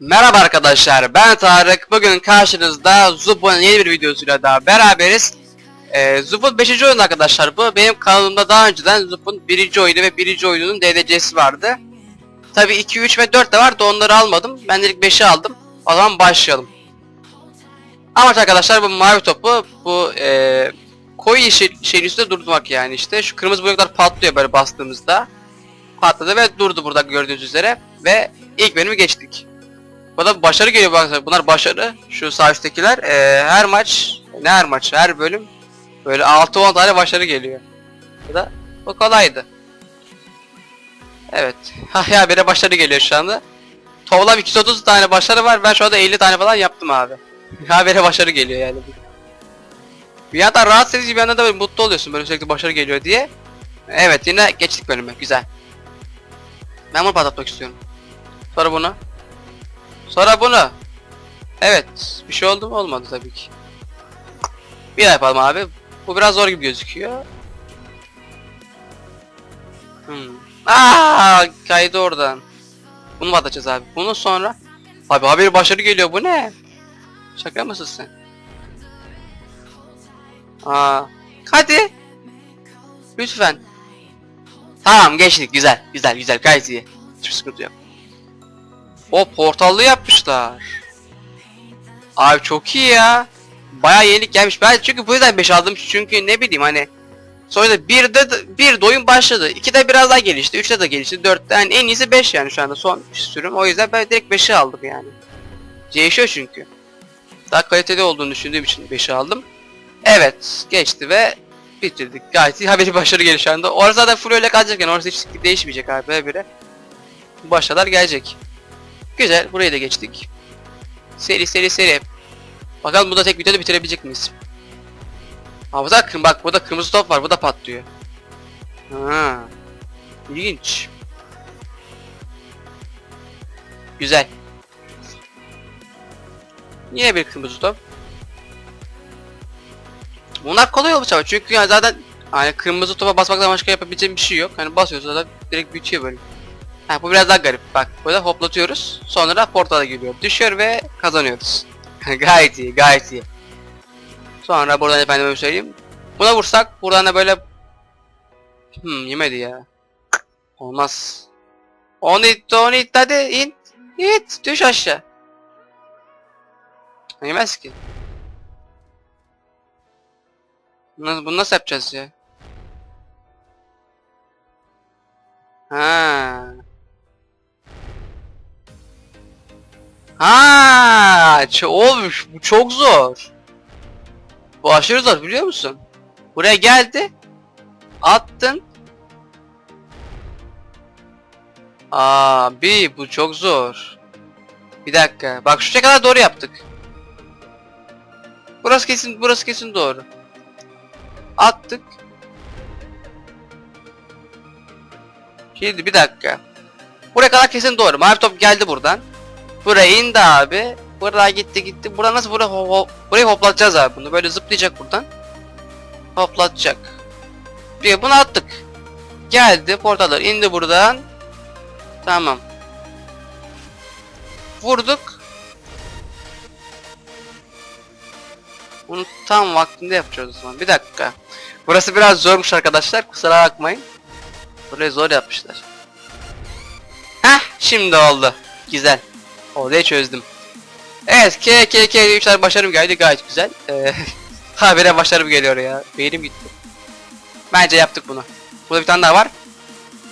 Merhaba arkadaşlar ben Tarık bugün karşınızda Zub'un yeni bir videosuyla daha beraberiz ee, Zub'un 5. oyunu arkadaşlar bu benim kanalımda daha önceden Zub'un 1. oyunu ve 1. oyununun DLC'si vardı Tabi 2, 3 ve 4 de vardı onları almadım ben direkt 5'i aldım o zaman başlayalım Amaç arkadaşlar bu mavi topu bu ee, koyu yeşil şeyin üstünde durdurmak yani işte şu kırmızı bloklar patlıyor böyle bastığımızda patladı ve durdu burada gördüğünüz üzere ve ilk bölümü geçtik. Bu da başarı geliyor bakın. Bunlar başarı. Şu sağ üsttekiler eee, her maç ne her maç her bölüm böyle 6-10 tane başarı geliyor. Bu da bu kolaydı. Evet. Ha ya bire başarı geliyor şu anda. Toplam 230 tane başarı var. Ben şu anda 50 tane falan yaptım abi. Habere başarı geliyor yani. Bir yandan rahatsız edici bir yandan da böyle mutlu oluyorsun böyle sürekli başarı geliyor diye. Evet yine geçtik bölüme. Güzel. Ben bunu patlatmak istiyorum. Sonra bunu. Sonra bunu. Evet. Bir şey oldu mu? Olmadı tabii ki. Bir daha yapalım abi. Bu biraz zor gibi gözüküyor. Hmm. Aa, kaydı oradan. Bunu patlatacağız abi. Bunu sonra. Abi haberi başarı geliyor. Bu ne? Şaka mısın sen? Aa. Hadi. Lütfen. Tamam geçtik güzel güzel güzel gayet iyi. Hiçbir sıkıntı yok. O portallı yapmışlar. Abi çok iyi ya. Baya yenilik gelmiş. Ben çünkü bu yüzden 5 aldım çünkü ne bileyim hani Sonra bir de bir de oyun başladı. 2'de biraz daha gelişti. 3'te de gelişti. 4'te yani en iyisi 5 yani şu anda son sürüm. O yüzden ben direkt 5'i aldım yani. Değişiyor çünkü. Daha kaliteli olduğunu düşündüğüm için 5'i aldım. Evet geçti ve bitirdik. Gayet iyi haberi başarı geliyor şu anda. Orası zaten full öyle kalacak orası hiç değişmeyecek abi böyle başarılar gelecek. Güzel burayı da geçtik. Seri seri seri. Bakalım bu da tek videoda bitirebilecek miyiz? Aa bu da kır- bak burada kırmızı top var bu da patlıyor. Ha. İlginç. Güzel. Yine bir kırmızı top. Bunlar kolay olmuş ama çünkü yani zaten hani kırmızı topa basmaktan başka yapabileceğim bir şey yok. Hani basıyorsun zaten direkt bitiyor böyle. Ha bu biraz daha garip. Bak burada hoplatıyoruz. Sonra portala giriyor. Düşüyor ve kazanıyoruz. gayet iyi, gayet iyi. Sonra buradan efendime söyleyeyim. Buna vursak buradan da böyle Hmm yemedi ya. Olmaz. On it, on it hadi in. It düş aşağı. Yemez ki. Bunu, bunu nasıl yapacağız ya? Ha. Ha, olmuş. Bu çok zor. Bu aşırı zor biliyor musun? Buraya geldi. Attın. Abi bu çok zor. Bir dakika. Bak şu kadar doğru yaptık. Burası kesin burası kesin doğru. Attık. Şimdi bir dakika. Buraya kadar kesin doğru. Mavi top geldi buradan. Buraya indi abi. Buraya gitti gitti. Buradan nasıl buraya ho ho burayı hoplatacağız abi bunu. Böyle zıplayacak buradan. Hoplatacak. Bir bunu attık. Geldi portalar indi buradan. Tamam. Vurduk. Bunu tam vaktinde yapacağız o zaman. Bir dakika. Burası biraz zormuş arkadaşlar. Kusura bakmayın. Burayı zor yapmışlar. Heh şimdi oldu. Güzel. Olayı çözdüm. Evet K K K 3 tane başarım geldi gayet güzel. Ee, habire başarım geliyor ya. Beynim gitti. Bence yaptık bunu. Burada bir tane daha var.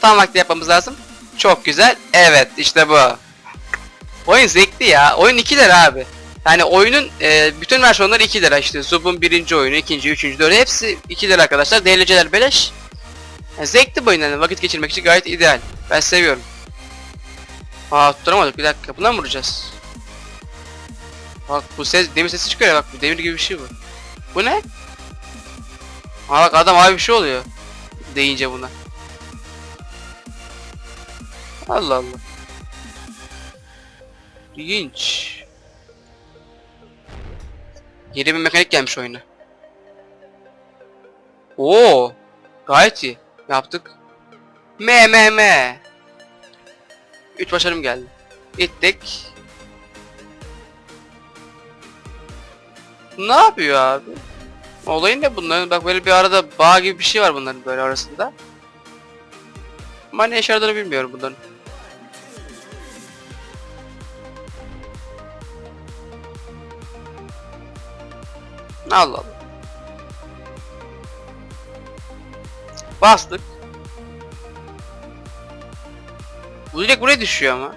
Tam vakti yapmamız lazım. Çok güzel. Evet işte bu. Oyun zevkli ya. Oyun 2 lira abi. Yani oyunun e, bütün versiyonları 2 lira işte. Zub'un birinci oyunu, ikinci, üçüncü, dördü hepsi 2 lira arkadaşlar. DLC'ler beleş. Yani zevkli bu oyun. Vakit geçirmek için gayet ideal. Ben seviyorum. Aa tutturamadık bir dakika. Buna mı vuracağız? Bak bu ses demir sesi çıkıyor ya bak bu demir gibi bir şey bu. Bu ne? Aa bak adam abi bir şey oluyor. Deyince buna. Allah Allah. İlginç. Yeni bir mekanik gelmiş oyuna. Oo, gayet iyi. Yaptık. Me me me. 3 başarım geldi. İlk Ne yapıyor abi? Olayın ne bunların? Bak böyle bir arada bağ gibi bir şey var bunların böyle arasında. Ama ne işe bilmiyorum bunların. Allah Allah. Bastık. Bu direkt buraya düşüyor ama.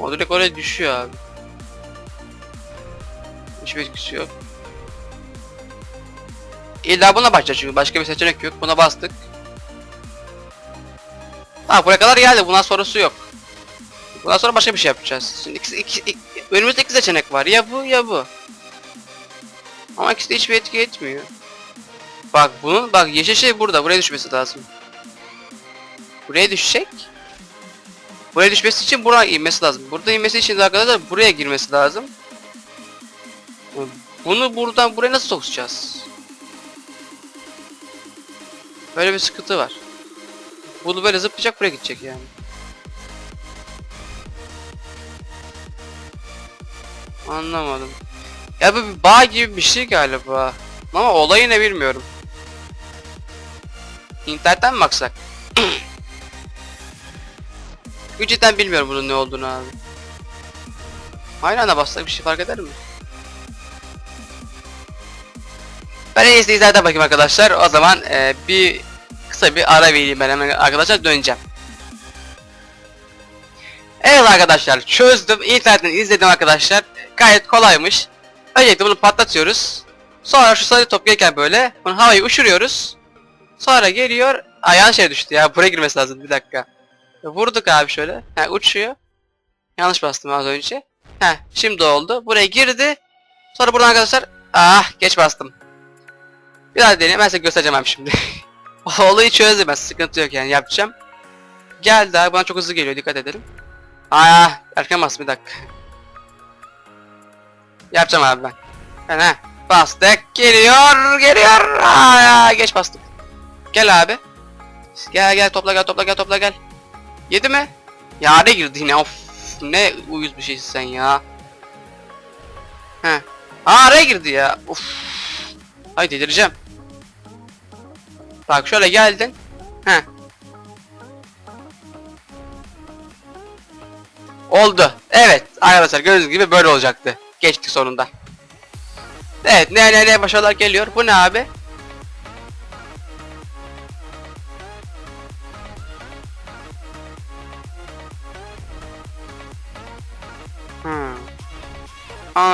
O direkt oraya düşüyor abi. Hiçbir etkisi yok. İlla buna başlayacağız çünkü başka bir seçenek yok. Buna bastık. Ha buraya kadar geldi. Bundan sonrası yok. Bundan sonra başka bir şey yapacağız. Şimdi ikisi, iki, iki, önümüzde iki seçenek var. Ya bu ya bu. Ama ikisi de hiçbir etki etmiyor. Bak bunun bak yeşil şey burada. Buraya düşmesi lazım. Buraya düşecek. Buraya düşmesi için buraya inmesi lazım. Burada inmesi için de arkadaşlar buraya girmesi lazım. Bunu buradan buraya nasıl sokacağız? Böyle bir sıkıntı var. Bunu böyle zıplayacak buraya gidecek yani. Anlamadım. Ya bu bir bağ gibi bir şey galiba. Ama olayı ne bilmiyorum. İnternetten mi baksak? Cidden bilmiyorum bunun ne olduğunu abi. Aynı anda bassak bir şey fark eder mi? Ben en iyisi bakayım arkadaşlar. O zaman e, bir kısa bir ara vereyim ben hemen arkadaşlar döneceğim. Evet arkadaşlar çözdüm. İnternetten izledim arkadaşlar. Gayet kolaymış. Öncelikle bunu patlatıyoruz. Sonra şu sarı top gelirken böyle bunu havayı uçuruyoruz. Sonra geliyor. Ayağın şey düştü ya. Buraya girmesi lazım bir dakika. Vurduk abi şöyle. Ha uçuyor. Yanlış bastım az önce. Ha şimdi oldu. Buraya girdi. Sonra buradan arkadaşlar ah geç bastım. Bir daha deneyeyim. Ben size göstereceğim abi şimdi. Olayı çözdüm ben. Sıkıntı yok yani yapacağım. Geldi abi. Bana çok hızlı geliyor. Dikkat edelim. Aa erken bastım bir dakika. Yapacağım abi ben. Ben ha. Bastık. Geliyor. Geliyor. Aa, geç bastık. Gel abi. Gel gel topla gel topla gel topla gel. Yedi mi? Ya ne girdi yine of. Ne uyuz bir şeysin sen ya. He. Aa araya girdi ya. Of. Ay delireceğim. Bak şöyle geldin. He. Oldu. Evet. Arkadaşlar gördüğünüz gibi böyle olacaktı. Geçtik sonunda. Evet ne ne ne başarılar geliyor. Bu ne abi?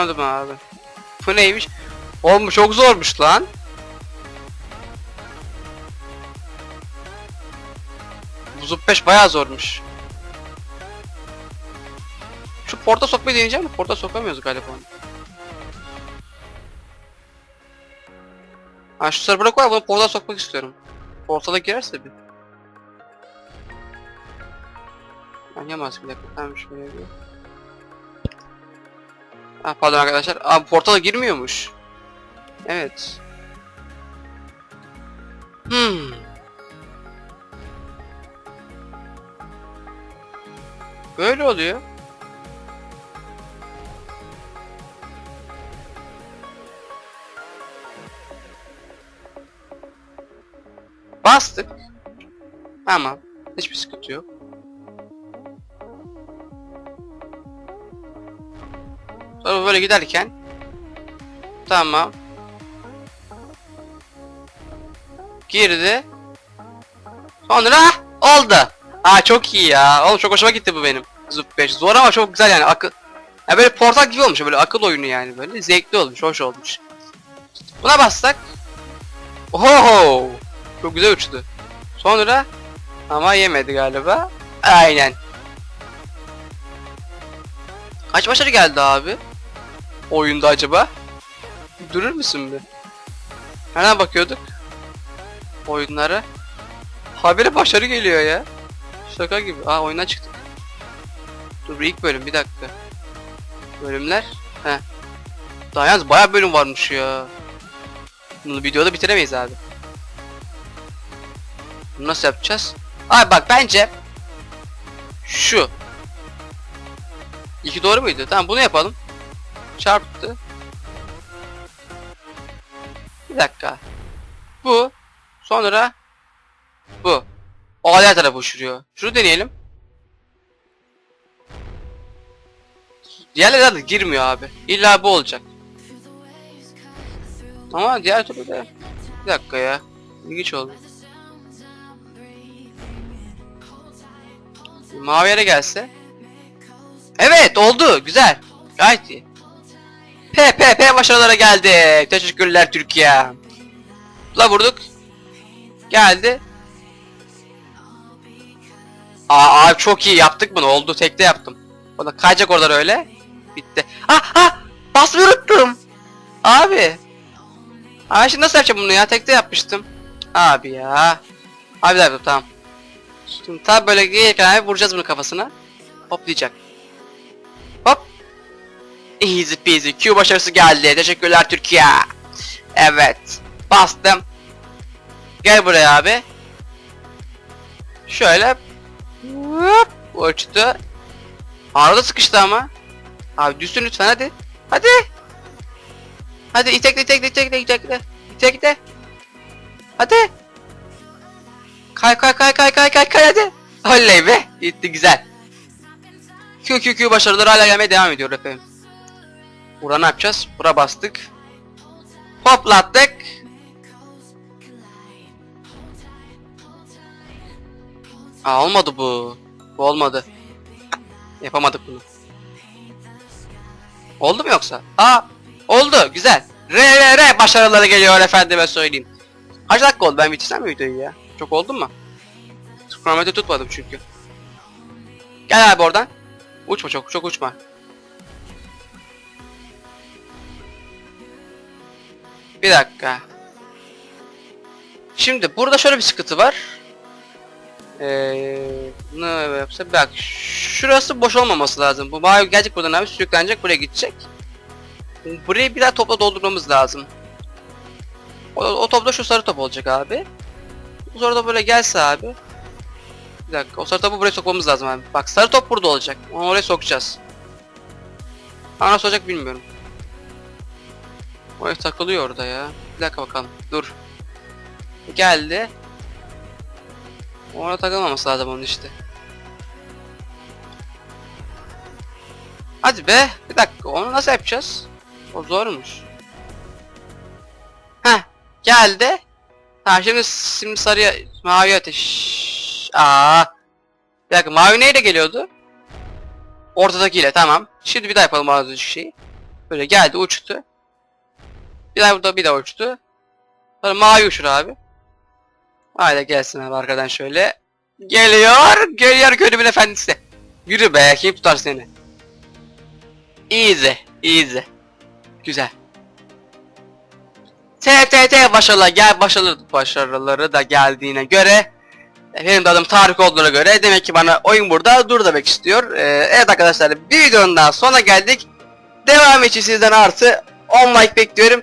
Anladım abi. Bu neymiş? Oğlum çok zormuş lan. Bu Zup 5 bayağı zormuş. Şu porta sokmayı deneyeceğim mi? Porta sokamıyoruz galiba onu. Ha şu bırak var bunu porta sokmak istiyorum. Portada girerse bir. Oynayamaz bir dakika. Tamam şöyle bir. Ah pardon arkadaşlar. Abi portala girmiyormuş. Evet. Hmm. Böyle oluyor. Bastık. Tamam. Hiçbir sıkıntı yok. Böyle giderken Tamam. Girdi. Sonra oldu. Aa çok iyi ya. Oğlum çok hoşuma gitti bu benim. Zup 5. Zor ama çok güzel yani. Akıl ya böyle portal gibi olmuş böyle akıl oyunu yani böyle zevkli olmuş, hoş olmuş. Buna bassak. Oho! Çok güzel uçtu. Sonra ama yemedi galiba. Aynen. Kaç başarı geldi abi? Oyunda acaba? Durur musun bir? Hemen bakıyorduk. Oyunlara. Haberi başarı geliyor ya. Şaka gibi. Aa oyundan çıktık. Dur ilk bölüm bir dakika. Bölümler. He. Daha yalnız bayağı bölüm varmış ya. Bunu videoda bitiremeyiz abi. Bunu nasıl yapacağız? Abi bak bence şu. İki doğru muydu? Tamam bunu yapalım. Çarptı. Bir dakika. Bu. Sonra bu. O diğer tarafa uçuruyor. Şunu deneyelim. Diğerleri de girmiyor abi. İlla bu olacak. Ama diğer türlü de... Bir dakika ya. İlginç oldu. Mavi yere gelse. Evet oldu. Güzel. Gayet iyi. P P P başarılara geldi. Teşekkürler Türkiye. La vurduk. Geldi. Aa abi çok iyi yaptık bunu. Oldu. Tekte yaptım. Da kayacak oradan öyle. Bitti. Ah ah! Basmayı unuttum. Abi. Abi şimdi nasıl yapacağım bunu ya? Tekte yapmıştım. Abi ya. Abi abi tamam. Şimdi tabi böyle gelirken abi vuracağız bunu kafasına. Hoplayacak. Easy peasy. Q başarısı geldi. Teşekkürler Türkiye. Evet. Bastım. Gel buraya abi. Şöyle. Hop. Uçtu. Arada sıkıştı ama. Abi düşsün lütfen hadi. Hadi. Hadi itekle itekle itekle itekle. İtekle. Hadi. Kay kay kay kay kay kay kay hadi. Oley be. Gitti güzel. Q Q Q başarıları hala gelmeye devam ediyor efendim. Burada ne yapacağız? Bura bastık. Hoplattık. Aa olmadı bu. Bu olmadı. Yapamadık bunu. Oldu mu yoksa? Aa oldu güzel. Re re re başarıları geliyor efendime söyleyeyim. Kaç dakika oldu ben bitirsem mi videoyu ya? Çok oldu mu? Kronometre tutmadım çünkü. Gel abi oradan. Uçma çok çok uçma. Bir dakika. Şimdi burada şöyle bir sıkıntı var. Ee, ne yapsa bak şurası boş olmaması lazım. Bu mavi gelecek buradan abi sürüklenecek buraya gidecek. Burayı bir daha topla doldurmamız lazım. O, o top da şu sarı top olacak abi. Sonra da böyle gelse abi. Bir dakika o sarı topu buraya sokmamız lazım abi. Bak sarı top burada olacak. Onu oraya sokacağız. Ama nasıl olacak bilmiyorum. Oraya takılıyor orada ya. Bir dakika bakalım. Dur. Geldi. Orada takılmaması lazım onun işte. Hadi be. Bir dakika. Onu nasıl yapacağız? O zormuş. Heh. Geldi. Ha şimdi şimdi sarıya mavi ateş. Aa. Bir dakika mavi neyle geliyordu? Ortadakiyle tamam. Şimdi bir daha yapalım az şeyi. Böyle geldi uçtu. Bir daha burada bir daha uçtu. Sonra mavi uçur abi. Haydi gelsin abi arkadan şöyle. Geliyor. Geliyor gönlümün efendisi. Yürü be kim tutar seni. Easy. Easy. Güzel. TTT başarılar gel başarılı başarıları da geldiğine göre benim de adım Tarık olduğuna göre demek ki bana oyun burada dur demek istiyor. Ee, evet arkadaşlar bir videonun daha sona geldik. Devam için sizden artı 10 like bekliyorum.